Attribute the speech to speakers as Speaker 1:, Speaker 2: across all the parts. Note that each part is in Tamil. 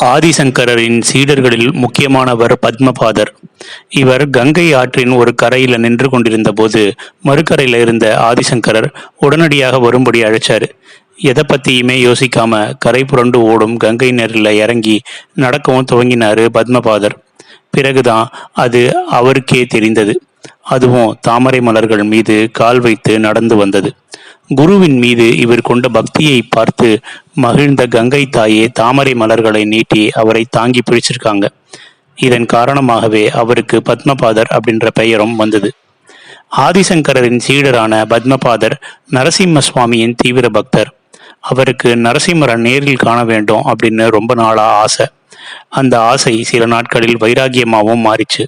Speaker 1: ஆதிசங்கரரின் சீடர்களில் முக்கியமானவர் பத்மபாதர். இவர் கங்கை ஆற்றின் ஒரு கரையில நின்று கொண்டிருந்த போது மறுக்கரையில் இருந்த ஆதிசங்கரர் உடனடியாக வரும்படி அழைச்சாரு. எதை பத்தியுமே யோசிக்காம கரை புரண்டு ஓடும் கங்கை நேரில் இறங்கி நடக்கவும் துவங்கினாரு பத்மபாதர். பிறகுதான் அது அவருக்கே தெரிந்தது. அதுவும் தாமரை மலர்கள் மீது கால் வைத்து நடந்து வந்தது. குருவின் மீது இவர் கொண்ட பக்தியை பார்த்து மகிழ்ந்த கங்கை தாயே தாமரை மலர்களை நீட்டி அவரை தாங்கி பிடிச்சிருக்காங்க. இதன் காரணமாகவே அவருக்கு பத்மபாதர் அப்படின்ற பெயரும் வந்தது. ஆதிசங்கரரின் சீடரான பத்மபாதர் நரசிம்ம சுவாமியின் தீவிர பக்தர். அவருக்கு நரசிம்மரை நேரில் காண வேண்டும் அப்படின்னு ரொம்ப நாளா ஆசை. அந்த ஆசை சில நாட்களில் வைராகியமாகவும் மாறிச்சு.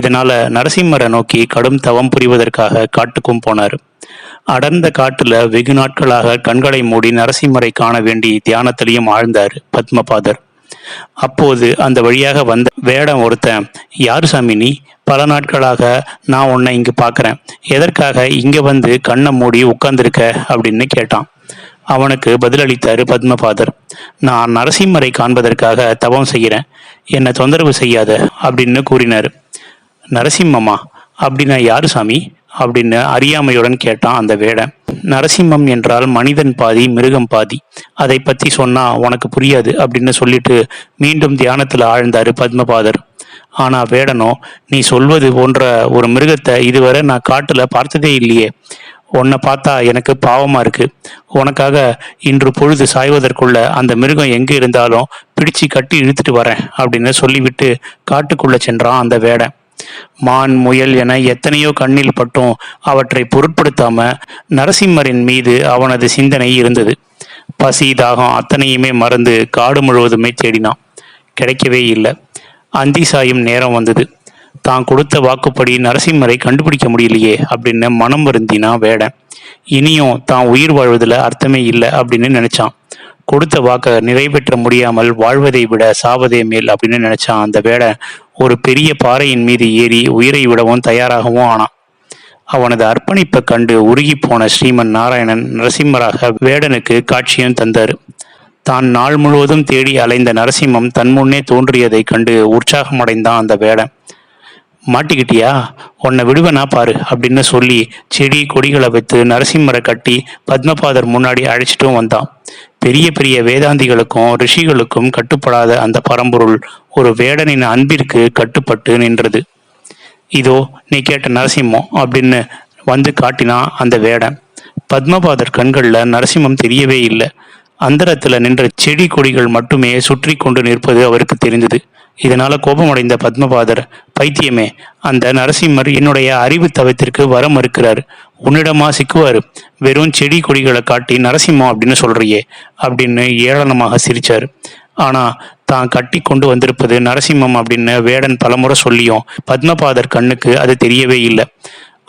Speaker 1: இதனால நரசிம்மரை நோக்கி கடும் தவம் புரிவதற்காக காட்டுக்கும் போனார். அடர்ந்த காட்டுல வெகு நாட்களாக கண்களை மூடி நரசிம்மரை காண வேண்டி தியானத்திலையும் ஆழ்ந்தார் பத்மபாதர். அப்போது அந்த வழியாக வந்த வேடம் ஒருத்தன் யார் சாமி நீ? பல நாட்களாக நான் உன்னை இங்கு பார்க்கறேன் எதற்காக இங்க வந்து கண்ணை மூடி உட்கார்ந்திருக்க? அப்படின்னு கேட்டான். அவனுக்கு பதிலளித்தாரு பத்மபாதர் நான் நரசிம்மரை காண்பதற்காக தவம் செய்கிறேன். என்னை தொந்தரவு செய்யாத அப்படின்னு கூறினார். நரசிம்மமா அப்படின்னா யாரு சாமி? அப்படின்னு அறியாமையுடன் கேட்டான் அந்த வேடன். நரசிம்மம் என்றால் மனிதன் பாதி மிருகம் பாதி. அதை பத்தி சொன்னா உனக்கு புரியாது அப்படின்னு சொல்லிட்டு மீண்டும் தியானத்துல ஆழ்ந்தாரு பத்மபாதர். ஆனா வேடனோ நீ சொல்வது போன்ற ஒரு மிருகத்தை இதுவரை நான் காட்டுல பார்த்ததே இல்லையே. உன்னை பார்த்தா எனக்கு பாவமா இருக்கு. உனக்காக இன்று பொழுது சாய்வதற்குள்ள அந்த மிருகம் எங்க இருந்தாலும் பிடிச்சு கட்டி இழுத்துட்டு வரேன் அப்படின்னு சொல்லிவிட்டு காட்டுக்குள்ள சென்றான் அந்த வேடன். மான் முயல் என எத்தனையோ கண்ணில் பட்டும். அவற்றை பொருட்படுத்தாம நரசிம்மரின் மீது அவனது சிந்தனை இருந்தது. பசி தாகம் அத்தனையுமே மறந்து காடு முழுவதுமே தேடினான். கிடைக்கவே இல்லை. அந்தி சாயும் நேரம் வந்தது. தான் கொடுத்த வாக்குப்படி நரசிம்மரை கண்டுபிடிக்க முடியலையே அப்படின்னு மனம் வருந்தினா வேடன் இனியும் தான் உயிர் வாழ்வதில் அர்த்தமே இல்லை அப்படின்னு நினைச்சான். கொடுத்த வாக்கை நிறைவேற்ற முடியாமல் வாழ்வதை விட சாவதே மேல் அப்படின்னு நினைச்சான் அந்த வேடன் ஒரு பெரிய பாறையின் மீது ஏறி உயிரை விடவும் தயாராகவும் ஆனான். அவனது அர்ப்பணிப்பை கண்டு உருகி போன ஸ்ரீமன் நாராயணன் நரசிம்மராக வேடனுக்கு காட்சியும் தந்தார். தான் நாள் முழுவதும் தேடி அலைந்த நரசிம்மம் தன் முன்னே தோன்றியதைக் கண்டு உற்சாகமடைந்தான் அந்த வேடன். மாட்டிக்கிட்டியா? உன்னை விடுவனா பாரு அப்படின்னு சொல்லி செடி கொடிகளை வைத்து நரசிம்மரை கட்டி பத்மபாதர் முன்னாடி அழைச்சிட்டும் வந்தான். பெரிய பெரிய வேதாந்திகளுக்கும் ரிஷிகளுக்கும் கட்டுப்படாத அந்த பரம்பொருள் ஒரு வேடனின் அன்பிற்கு கட்டுப்பட்டு நின்றது. இதோ நீ கேட்ட நரசிம்மம் அப்படின்னு வந்து காட்டினான் அந்த வேடன். பத்மபாதர் கண்களில் நரசிம்மம் தெரியவே இல்லை. அந்தரத்தில் நின்ற செடி கொடிகள் மட்டுமே சுற்றி கொண்டு நிற்பது அவருக்கு தெரிந்தது. இதனால கோபமடைந்த பத்மபாதர் பைத்தியமே அந்த நரசிம்மர் என்னுடைய அறிவு தவத்திற்கு வர மறுக்கிறார். உன்னிடமா சிக்குவாரு. வெறும் செடி கொடிகளை காட்டி நரசிம்மம் அப்படின்னு சொல்றியே அப்படின்னு ஏளனமாக சிரிச்சார். ஆனா தான் கட்டி கொண்டு வந்திருப்பது நரசிம்மம் அப்படின்னு வேடன் பலமுறை சொல்லியும் பத்மபாதர் கண்ணுக்கு அது தெரியவே இல்லை.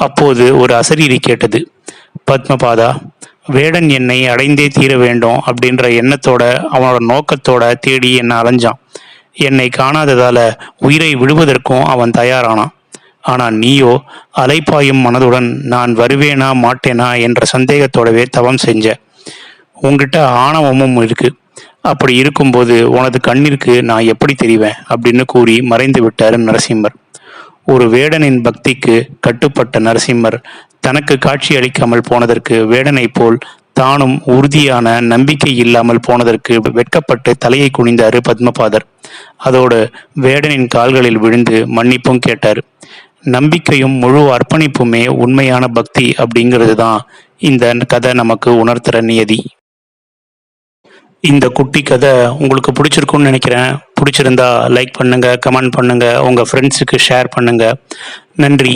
Speaker 1: அப்போது ஒரு அசரீரி கேட்டது பத்மபாதா வேடன் என்னை அடைந்தே தீர வேண்டும் அப்படின்ற எண்ணத்தோட அவனோட நோக்கத்தோட தேடி என்னை அலைஞ்சான். என்னை காணாததால உயிரை விடுவதற்கும் அவன் தயாரானான். ஆனால் நீயோ அலைப்பாயும் மனதுடன் நான் வருவேனா மாட்டேனா? என்ற சந்தேகத்தோடவே தவம் செஞ்ச. உங்ககிட்ட ஆணவமும் இருக்கு. அப்படி இருக்கும்போது உனது கண்ணிற்கு நான் எப்படி தெரிவேன்? அப்படின்னு கூறி மறைந்து விட்டார் நரசிம்மர். ஒரு வேடனின் பக்திக்கு கட்டுப்பட்ட நரசிம்மர் தனக்கு காட்சி அளிக்காமல் போனதற்கு வேடனைப் போல் தானும் உறுதியான நம்பிக்கை இல்லாமல் போனதற்கு வெட்கப்பட்டு தலையை குனிந்தாரு பத்மபாதர். அதோடு வேடனின் கால்களில் விழுந்து மன்னிப்பும் கேட்டார். நம்பிக்கையும் முழு அர்ப்பணிப்புமே உண்மையான பக்தி அப்படிங்கிறது தான் இந்த கதை நமக்கு உணர்த்துற நியதி. இந்த குட்டி கதை உங்களுக்கு பிடிச்சிருக்கும்னு நினைக்கிறேன். பிடிச்சிருந்தா லைக் பண்ணுங்கள் கமெண்ட் பண்ணுங்கள் உங்கள் ஃப்ரெண்ட்ஸுக்கு ஷேர் பண்ணுங்கள் நன்றி.